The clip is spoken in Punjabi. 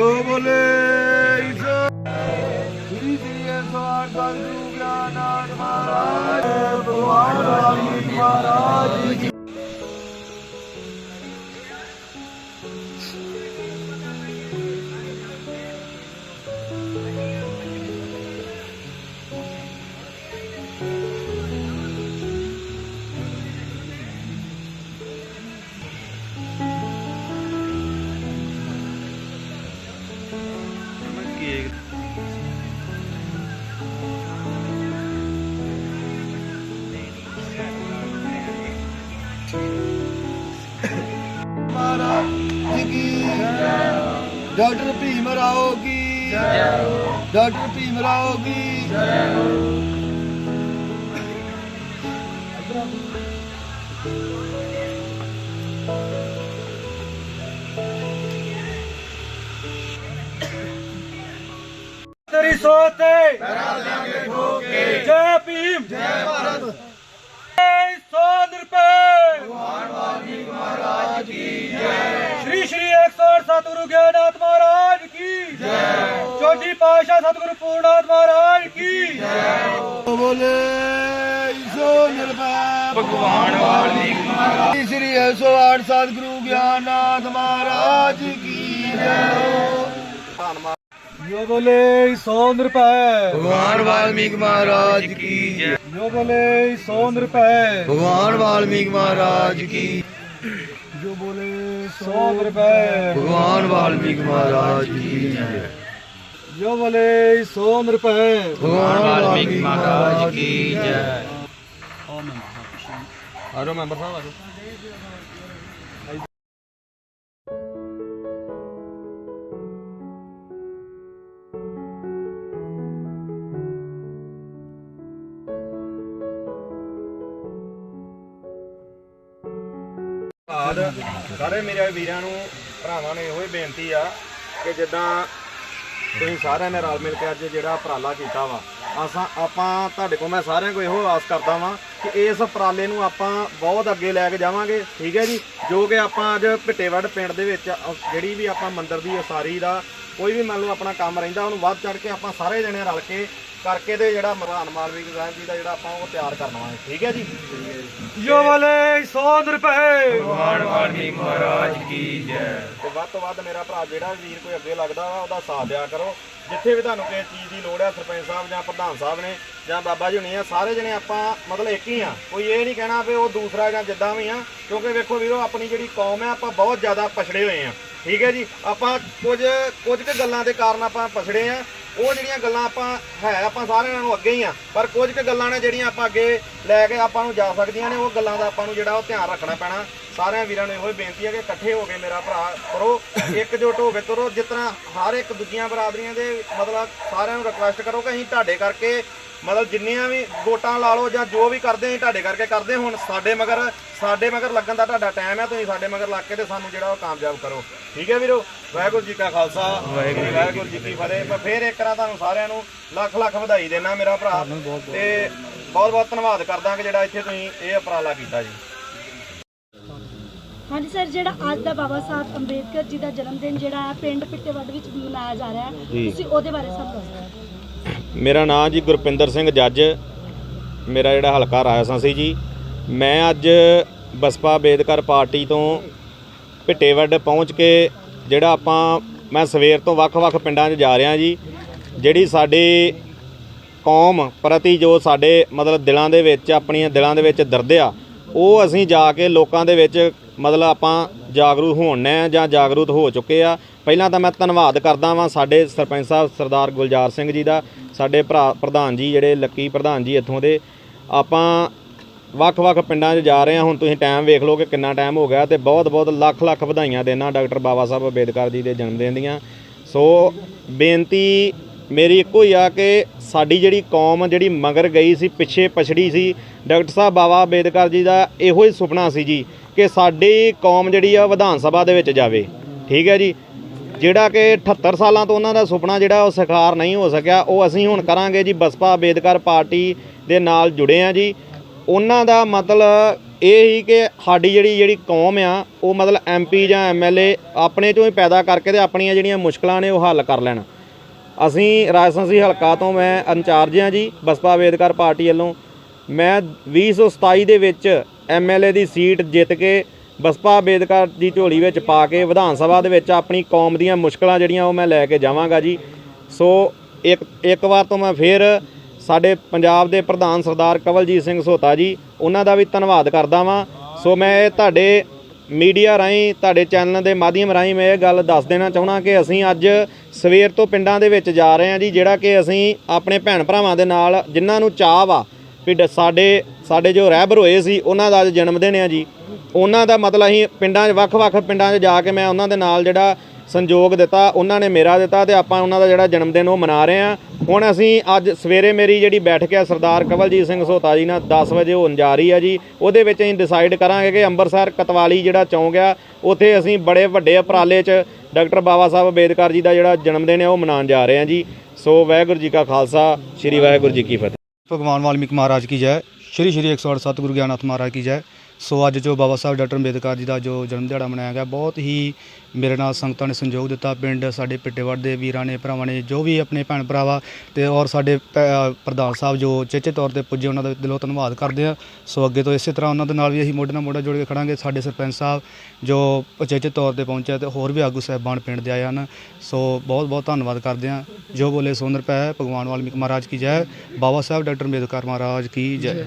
জো বলে महाराज महाराज ਡਾਕਟਰ ਭੀਮ ਰਾਓ ਕੀ? ਜੈ ਹੋ। ਡਾਕਟਰ ਭੀਮ ਰਾਓ ਕੀ? ਜੈ ਹੋ। ਤੇਰੀ ਸੋਤੇ ਪੈਰਾਂ ਲਾਂਗੇ ਜੈ ਭੀਮ। ਜੈ ਭਾਰਤ। ਸੋ ਨਿਰਪੈ ਭਗਵਾਨ ਵਾਲਮੀਕ ਮਹਾਰਾਜ ਕੀ ਸਤਿਗੁਰੂ ਗਿਆਨਾਥ ਮਹਾਰਾਜ ਕੀ ਜੈ। ਛੋਟੀ ਪਾਤਸ਼ਾਹ ਸਤਿਗੁਰੂ ਪੂਰਨਾਥ ਮਹਾਰਾਜ ਕੀ ਜੈ। ਬੋਲੇ ਈਸ਼ੋ ਨਿਰਭੈ ਭਗਵਾਨ ਵਾਲੀ ਸ੍ਰੀ 108 ਸਤਿਗੁਰੂ ਗਿਆਨਾਥ ਮਹਾਰਾਜ ਕੀ ਜੈ। ਜੋ ਬੋਲੇ ਸੋ ਨਿਰਪੈ ਭਗਵਾਨ ਵਾਲਮੀਕ ਮਹਾਰਾਜ ਕੀ ਜੈ। ਜੋ ਬੋਲੇ ਸੋ ਨਿਰਪੈ ਭਗਵਾਨ ਵਾਲਮੀਕ ਮਹਾਰਾਜ ਕੀ ਜੋ ਬੋਲੇ ਸੋ ਰੁਪਏ ਭਗਵਾਨ ਵਾਲਮੀਕ ਮਹਾਰਾਜ ਜੀ ਕੀ ਜੈ। ਜੋ ਬੋਲੇ ਸੋ ਰੁਪਏ ਭਗਵਾਨ ਵਾਲਮੀਕ ਮਹਾਰਾਜ ਕੀ ਜੈ। ਆਓ ਮੈਂ ਆਰੋ ਮੈਂ ਬਰਸਾਵਾ ਆਜੋ ਸਾਰੇ ਮੇਰੇ ਵੀਰਾਂ ਨੂੰ, ਭਰਾਵਾਂ ਨੂੰ ਇਹੋ ਹੀ ਬੇਨਤੀ ਆ ਕਿ ਜਿੱਦਾਂ ਤੁਸੀਂ ਸਾਰਿਆਂ ਨੇ ਰਲ ਮਿਲ ਕੇ ਅੱਜ ਜਿਹੜਾ ਉਪਰਾਲਾ ਕੀਤਾ ਵਾ, ਅਸਾਂ ਆਪਾਂ ਤੁਹਾਡੇ ਕੋਲ ਮੈਂ ਸਾਰਿਆਂ ਕੋਲ ਇਹੋ ਆਸ ਕਰਦਾ ਵਾਂ ਕਿ ਇਸ ਉਪਰਾਲੇ ਨੂੰ ਆਪਾਂ ਬਹੁਤ ਅੱਗੇ ਲੈ ਕੇ ਜਾਵਾਂਗੇ, ਠੀਕ ਹੈ ਜੀ? ਜੋ ਕਿ ਆਪਾਂ ਅੱਜ ਭਿੱਟੇਵੜ ਪਿੰਡ ਦੇ ਵਿੱਚ ਜਿਹੜੀ ਵੀ ਆਪਾਂ ਮੰਦਿਰ ਦੀ ਉਸਾਰੀ ਦਾ ਕੋਈ ਵੀ ਮੰਨ ਲਓ ਆਪਣਾ ਕੰਮ ਰਹਿੰਦਾ, ਉਹਨੂੰ ਵੱਧ ਚੜ ਕੇ ਆਪਾਂ ਸਾਰੇ ਜਣੇ ਰਲ ਕੇ ਕਰਕੇ ਤੇ ਜਿਹੜਾ ਮਹਾਨ ਮਾਲਵੀ ਸਾਹਿਬ ਜੀ ਦਾ ਜਿਹੜਾ ਆਪਾਂ ਉਹ ਤਿਆਰ ਕਰਨਾ ਹੈ। ਠੀਕ ਹੈ ਜੀ? ਜੋ ਬੋਲੇ ਸੋ ਨਿਰਪੈ ਤੇ ਵੱਧ ਤੋਂ ਵੱਧ ਮੇਰਾ ਭਰਾ ਜਿਹੜਾ ਵੀਰ ਕੋਈ ਅੱਗੇ ਲੱਗਦਾ ਵਾ ਉਹਦਾ ਸਾਥ ਦਿਆ ਕਰੋ। ਜਿੱਥੇ ਵੀ ਤੁਹਾਨੂੰ ਕਿਸੇ ਚੀਜ਼ ਦੀ ਲੋੜ ਹੈ ਸਰਪੰਚ ਸਾਹਿਬ ਜਾਂ ਪ੍ਰਧਾਨ ਸਾਹਿਬ ਨੇ ਜਾਂ ਬਾਬਾ ਜੀ ਹੁਣੀ ਆ ਸਾਰੇ ਜਣੇ ਆਪਾਂ ਮਤਲਬ ਇੱਕ ਹੀ ਆ। ਕੋਈ ਇਹ ਨਹੀਂ ਕਹਿਣਾ ਵੀ ਉਹ ਦੂਸਰਾ ਜਾਂ ਜਿੱਦਾਂ ਵੀ ਆ ਕਿਉਂਕਿ ਵੇਖੋ ਵੀਰੋ ਆਪਣੀ ਜਿਹੜੀ ਕੌਮ ਹੈ ਆਪਾਂ ਬਹੁਤ ਜ਼ਿਆਦਾ ਪਛੜੇ ਹੋਏ ਆ। ਠੀਕ ਹੈ ਜੀ? ਆਪਾਂ ਕੁਝ ਕੁਝ ਕੁ ਗੱਲਾਂ ਦੇ ਕਾਰਨ ਆਪਾਂ ਪਛੜੇ ਆ। ਉਹ ਜਿਹੜੀਆਂ ਗੱਲਾਂ ਆਪਾਂ, ਹੈ, ਆਪਾਂ ਸਾਰਿਆਂ ਨੂੰ ਅੱਗੇ ਹੀ ਆ। ਪਰ ਕੁਝ ਕੁ ਗੱਲਾਂ ਨੇ ਜਿਹੜੀਆਂ ਆਪਾਂ ਅੱਗੇ ਲੈ ਕੇ ਆਪਾਂ ਨੂੰ ਜਾ ਸਕਦੀਆਂ ਨੇ, ਉਹ ਗੱਲਾਂ ਦਾ ਆਪਾਂ ਨੂੰ ਜਿਹੜਾ ਉਹ ਧਿਆਨ ਰੱਖਣਾ ਪੈਣਾ। ਸਾਰਿਆਂ ਵੀਰਾਂ ਨੂੰ ਇਹੋ ਹੀ ਬੇਨਤੀ ਹੈ ਕਿ ਇਕੱਠੇ ਹੋ ਕੇ ਮੇਰਾ ਭਰਾ ਕਰੋ ਇਕਜੁੱਟ ਹੋ ਕੇ ਤੁਰੋ, ਜਿਸ ਤਰ੍ਹਾਂ ਹਰ ਇੱਕ ਦੂਜੀਆਂ ਬਰਾਦਰੀਆਂ ਦੇ ਮਤਲਬ ਸਾਰਿਆਂ ਨੂੰ ਰਿਕੁਐਸਟ ਕਰੋ ਕਿ ਅਸੀਂ ਤੁਹਾਡੇ ਕਰਕੇ ਮਤਲਬ ਜਿੰਨੀਆਂ ਵੀ ਵੋਟਾਂ ਲਾ ਲਓ ਜਾਂ ਜੋ ਵੀ ਕਰਦੇ ਅਸੀਂ ਤੁਹਾਡੇ ਕਰਕੇ ਕਰਦੇ ਹੁਣ ਸਾਡੇ ਮਗਰ ਸਾਡੇ ਮਗਰ ਲੱਗਣ ਦਾ ਤੁਹਾਡਾ ਟਾਈਮ ਹੈ ਤੁਸੀਂ ਸਾਡੇ ਮਗਰ ਲੱਗ ਕੇ ਤੇ ਸਾਨੂੰ ਜਿਹੜਾ ਉਹ ਕਾਮਯਾਬ ਕਰੋ। ਠੀਕ ਹੈ ਵੀਰੋ? ਵਾਹਿਗੁਰੂ ਜੀ ਕਾ ਖਾਲਸਾ। ਵਾਹਿਗੁਰੂ ਜੀ ਕੀ ਫਤਿਹ। ਮੈਂ ਫੇਰ ਇੱਕ ਵਾਰ ਤੁਹਾਨੂੰ ਸਾਰਿਆਂ ਨੂੰ ਲੱਖ ਲੱਖ ਵਧਾਈ ਦੇਣਾ ਮੇਰਾ ਭਰਾ। ਤੇ ਬਹੁਤ ਬਹੁਤ ਧੰਨਵਾਦ ਕਰਦਾ ਕਿ ਜਿਹੜਾ ਇੱਥੇ ਤੁਸੀਂ ਇਹ ਉਪਰਾਲਾ ਕੀਤਾ ਜੀ। ਹਾਂਜੀ ਸਰ ਜਿਹੜਾ ਅੱਜ ਦਾ ਬਾਬਾ ਸਾਹਿਬ ਅੰਬੇਦਕਰ ਜੀ ਦਾ ਜਨਮ ਦਿਨ ਜਿਹੜਾ ਹੈ ਪਿੰਡ ਪਿੱਟੇਵੱਡ ਵਿੱਚ ਮਨਾਇਆ ਜਾ ਰਿਹਾ ਹੈ ਤੁਸੀਂ ਉਹਦੇ ਬਾਰੇ ਸਾਨੂੰ ਦੱਸੋ। ਮੇਰਾ ਨਾਮ ਜੀ ਗੁਰਪਿੰਦਰ ਸਿੰਘ ਜੱਜ। ਮੇਰਾ ਜਿਹੜਾ ਹਲਕਾ ਰਾਜਸਥਾਨ ਸੀ ਜੀ। ਮੈਂ ਅੱਜ ਬਸਪਾ ਬੇਦਕਰ ਪਾਰਟੀ ਤੋਂ ਭਿੱਟੇਵੱਡ ਪਹੁੰਚ ਕੇ ਜਿਹੜਾ ਆਪਾਂ, ਮੈਂ ਸਵੇਰ ਤੋਂ ਵੱਖ-ਵੱਖ ਪਿੰਡਾਂ 'ਚ ਜਾ ਰਿਹਾ ਜੀ, ਜਿਹੜੀ ਸਾਡੀ ਕੌਮ ਪ੍ਰਤੀ ਜੋ ਸਾਡੇ ਮਤਲਬ ਦਿਲਾਂ ਦੇ ਵਿੱਚ, ਆਪਣੀਆਂ ਦਿਲਾਂ ਦੇ ਵਿੱਚ ਦਰਦ ਆ, ਉਹ ਅਸੀਂ ਜਾ ਕੇ ਲੋਕਾਂ ਦੇ ਵਿੱਚ ਮਤਲਬ ਆਪਾਂ ਜਾਗਰੂਕ ਹੋਣੇ ਆ ਜਾਂ ਜਾਗਰੂਕ ਹੋ ਚੁੱਕੇ ਆ। ਪਹਿਲਾਂ ਤਾਂ ਮੈਂ ਧੰਨਵਾਦ ਕਰਦਾ ਵਾਂ ਸਾਡੇ ਸਰਪੰਚ ਸਾਹਿਬ ਸਰਦਾਰ ਗੁਲਜ਼ਾਰ ਸਿੰਘ ਜੀ ਦਾ ਸਾਡੇ ਭਰਾ ਪ੍ਰਧਾਨ ਜੀ, ਜਿਹੜੇ ਲੱਕੀ ਪ੍ਰਧਾਨ ਜੀ ਇੱਥੋਂ ਦੇ, ਆਪਾਂ ਵੱਖ-ਵੱਖ ਪਿੰਡਾਂ 'ਚ ਜਾ ਰਹੇ ਹਾਂ। ਹੁਣ ਤੁਸੀਂ ਟਾਈਮ ਵੇਖ ਲਓ ਕਿ ਕਿੰਨਾ ਟਾਈਮ ਹੋ ਗਿਆ ਤੇ ਬਹੁਤ-ਬਹੁਤ ਲੱਖ-ਲੱਖ ਵਧਾਈਆਂ ਦੇਣਾ ਡਾਕਟਰ ਬਾਬਾ ਸਾਹਿਬ ਅੰਬੇਦਕਰ ਜੀ ਦੇ ਜਨਮ ਦਿਨ ਦੀਆਂ। ਸੋ ਬੇਨਤੀ ਮੇਰੀ ਇੱਕੋ ਹੀ ਆ ਕਿ ਸਾਡੀ ਜਿਹੜੀ ਕੌਮ ਜਿਹੜੀ ਮਗਰ ਗਈ ਸੀ, ਪਿੱਛੇ ਪਛੜੀ ਸੀ, ਡਾਕਟਰ ਸਾਹਿਬ ਬਾਬਾ ਅੰਬੇਦਕਰ ਜੀ ਦਾ ਇਹੋ ਹੀ ਸੁਪਨਾ ਸੀ ਜੀ ਕਿ ਸਾਡੀ ਕੌਮ ਜਿਹੜੀ ਆ, ਵਿਧਾਨ ਸਭਾ ਦੇ ਵਿੱਚ ਜਾਵੇ। ਠੀਕ ਹੈ ਜੀ? ਜਿਹੜਾ ਕਿ 78 ਸਾਲਾਂ ਤੋਂ ਉਹਨਾਂ ਦਾ ਸੁਪਨਾ ਜਿਹੜਾ ਉਹ ਸਾਕਾਰ ਨਹੀਂ ਹੋ ਸਕਿਆ, ਉਹ ਅਸੀਂ ਹੁਣ ਕਰਾਂਗੇ ਜੀ ਬਸਪਾ ਅੰਬੇਦਕਰ ਪਾਰਟੀ ਦੇ ਨਾਲ ਜੁੜੇ ਆ ਜੀ। ਉਹਨਾਂ ਦਾ ਮਤਲਬ ਇਹ ਹੀ ਕਿ ਸਾਡੀ ਜਿਹੜੀ ਜਿਹੜੀ ਕੌਮ ਆ, ਉਹ ਮਤਲਬ ਐਮਪੀ ਜਾਂ ਐਮਐਲਏ ਆਪਣੇ ਚੋਂ ਹੀ ਪੈਦਾ ਕਰਕੇ ਤੇ ਆਪਣੀਆਂ ਜਿਹੜੀਆਂ ਮੁਸ਼ਕਲਾਂ ਨੇ ਉਹ ਹੱਲ ਕਰ ਲੈਣ। ਅਸੀਂ ਰਾਜਸਥਾਨੀ ਹਲਕਾ ਤੋਂ ਮੈਂ ਇੰਚਾਰਜ ਹਾਂ ਜੀ ਬਸਪਾ ਵੇਦਕਾਰ ਪਾਰਟੀ ਵੱਲੋਂ। ਮੈਂ 2027 ਦੇ ਵਿੱਚ ਐਮਐਲਏ ਦੀ ਸੀਟ ਜਿੱਤ ਕੇ ਬਸਪਾ ਵੇਦਕਾਰ ਦੀ ਝੋਲੀ ਵਿੱਚ ਪਾ ਕੇ ਵਿਧਾਨ ਸਭਾ ਦੇ ਵਿੱਚ ਆਪਣੀ ਕੌਮ ਦੀਆਂ ਮੁਸ਼ਕਲਾਂ ਜਿਹੜੀਆਂ ਉਹ ਮੈਂ ਲੈ ਕੇ ਜਾਵਾਂਗਾ ਜੀ। ਸੋ ਇੱਕ ਇੱਕ ਵਾਰ ਤੋਂ ਮੈਂ ਫੇਰ ਸਾਡੇ ਪੰਜਾਬ ਦੇ ਪ੍ਰਧਾਨ ਸਰਦਾਰ ਕਵਲਜੀਤ ਸਿੰਘ ਸੋਤਾ ਜੀ, ਉਹਨਾਂ ਦਾ ਵੀ ਧੰਨਵਾਦ ਕਰਦਾ ਵਾਂ। ਸੋ ਮੈਂ ਇਹ ਤੁਹਾਡੇ ਮੀਡੀਆ ਰਾਹੀਂ, ਤੁਹਾਡੇ ਚੈਨਲ ਦੇ ਮਾਧਿਅਮ ਰਾਹੀਂ ਮੈਂ ਇਹ ਗੱਲ ਦੱਸ ਦੇਣਾ ਚਾਹੁੰਦਾ ਕਿ ਅਸੀਂ ਅੱਜ ਸਵੇਰ ਤੋਂ ਪਿੰਡਾਂ ਦੇ ਵਿੱਚ ਜਾ ਰਹੇ ਹਾਂ ਜੀ, ਜਿਹੜਾ ਕਿ ਅਸੀਂ ਆਪਣੇ ਭੈਣ ਭਰਾਵਾਂ ਦੇ ਨਾਲ ਜਿਨ੍ਹਾਂ ਨੂੰ ਚਾਹ ਵਾ ਵੀ ਸਾਡੇ ਸਾਡੇ ਜੋ ਰਹਿਬਰ ਹੋਏ ਸੀ, ਉਹਨਾਂ ਦਾ ਅੱਜ ਜਨਮ ਦਿਨ ਆ ਜੀ। ਉਹਨਾਂ ਦਾ ਮਤਲਬ ਅਸੀਂ ਪਿੰਡਾਂ 'ਚ ਵੱਖ-ਵੱਖ ਪਿੰਡਾਂ 'ਚ ਜਾ ਕੇ ਮੈਂ ਉਹਨਾਂ ਦੇ ਨਾਲ ਜਿਹੜਾ ਸੰਯੋਗ ਦਿੱਤਾ, ਉਹਨਾਂ ਨੇ ਮੇਰਾ ਦਿੱਤਾ ਤੇ ਆਪਾਂ ਉਹਨਾਂ ਦਾ ਜਿਹੜਾ ਜਨਮ ਦਿਨ ਉਹ ਮਨਾ ਰਹੇ ਆ ਹੁਣ ਅਸੀਂ ਅੱਜ ਸਵੇਰੇ ਮੇਰੀ ਜਿਹੜੀ ਬੈਠਕ ਹੈ ਸਰਦਾਰ ਕਵਲਜੀਤ ਸਿੰਘ ਸੋਤਾ ਜੀ ਨਾਲ 10 ਵਜੇ ਹੋਣ ਜਾ ਰਹੀ ਹੈ ਜੀ। ਉਹਦੇ ਵਿੱਚ ਅਸੀਂ ਡਿਸਾਈਡ ਕਰਾਂਗੇ ਕਿ ਅੰਮ੍ਰਿਤਸਰ ਕਤਵਾਲੀ ਜਿਹੜਾ ਚੌਂਕ ਆ, ਉੱਥੇ ਅਸੀਂ ਬੜੇ ਵੱਡੇ ਉਪਰਾਲੇ 'ਚ ਡਾਕਟਰ ਬਾਬਾ ਸਾਹਿਬ ਅੰਬੇਦਕਰ ਜੀ ਦਾ ਜਿਹੜਾ ਜਨਮ ਦਿਨ ਹੈ ਉਹ ਮਨਾਉਣ ਜਾ ਰਹੇ ਹਾਂ ਜੀ। ਸੋ ਵਾਹਿਗੁਰੂ ਜੀ ਕਾ ਖਾਲਸਾ, ਸ੍ਰੀ ਵਾਹਿਗੁਰੂ ਜੀ ਕੀ ਫਤਿਹ। ਭਗਵਾਨ ਵਾਲਮੀਕ ਮਹਾਰਾਜ ਕੀ ਜੈ। ਸ਼੍ਰੀ ਸ਼੍ਰੀ 108 ਸਤਿਗੁਰੂ ਗਿਆਨਨਾਥ ਮਹਾਰਾਜ ਕੀ ਜੈ। ਸੋ ਅੱਜ ਜੋ ਬਾਬਾ ਸਾਹਿਬ ਡਾਕਟਰ ਅੰਬੇਦਕਰ ਜੀ ਦਾ ਜੋ ਜਨਮ ਦਿਹਾੜਾ ਮਨਾਇਆ ਗਿਆ, ਬਹੁਤ ਹੀ ਮੇਰੇ ਨਾਲ ਸੰਗਤਾਂ ਨੇ ਸੰਯੋਗ ਦਿੱਤਾ। ਪਿੰਡ ਸਾਡੇ ਪਿੱਟੇਵੜ ਦੇ ਵੀਰਾਂ ਨੇ, ਭਰਾਵਾਂ ਨੇ, ਜੋ ਵੀ ਆਪਣੇ ਭੈਣ ਭਰਾਵਾ ਤੇ ਔਰ ਸਾਡੇ ਪ- ਪ੍ਰਧਾਨ ਸਾਹਿਬ ਜੋ ਚੇਚੇ ਤੌਰ ਤੇ ਪੁੱਜੇ, ਉਹਨਾਂ ਦਾ ਦਿਲੋਂ ਧੰਨਵਾਦ ਕਰਦੇ ਆ ਸੋ ਅੱਗੇ ਤੋਂ ਇਸੇ ਤਰ੍ਹਾਂ ਉਹਨਾਂ ਦੇ ਨਾਲ ਵੀ ਅਸੀਂ ਮੋਢੇ ਨਾਲ ਮੋਢਾ ਜੋੜ ਕੇ ਖੜਾਂਗੇ। ਸਾਡੇ ਸਰਪੰਚ ਸਾਹਿਬ ਜੋ ਉਚੇਚੇ ਤੌਰ ਤੇ ਪਹੁੰਚੇ ਤੇ ਹੋਰ ਵੀ ਆਗੂ ਸਾਹਿਬਾਨ ਪਿੰਡ ਦੇ ਆਏ ਹਨ। ਸੋ ਬਹੁਤ ਬਹੁਤ ਧੰਨਵਾਦ ਕਰਦੇ ਆ ਜੋ ਬੋਲੇ ਸੋ ਨਿਰਭੈ ਭਗਵਾਨ ਵਾਲਮੀਕ ਮਹਾਰਾਜ ਕੀ ਜੈ। ਬਾਬਾ ਸਾਹਿਬ, ਡਾਕਟਰ ਅੰਬੇਦਕਰ ਮਹਾਰਾਜ ਕੀ ਜੈ।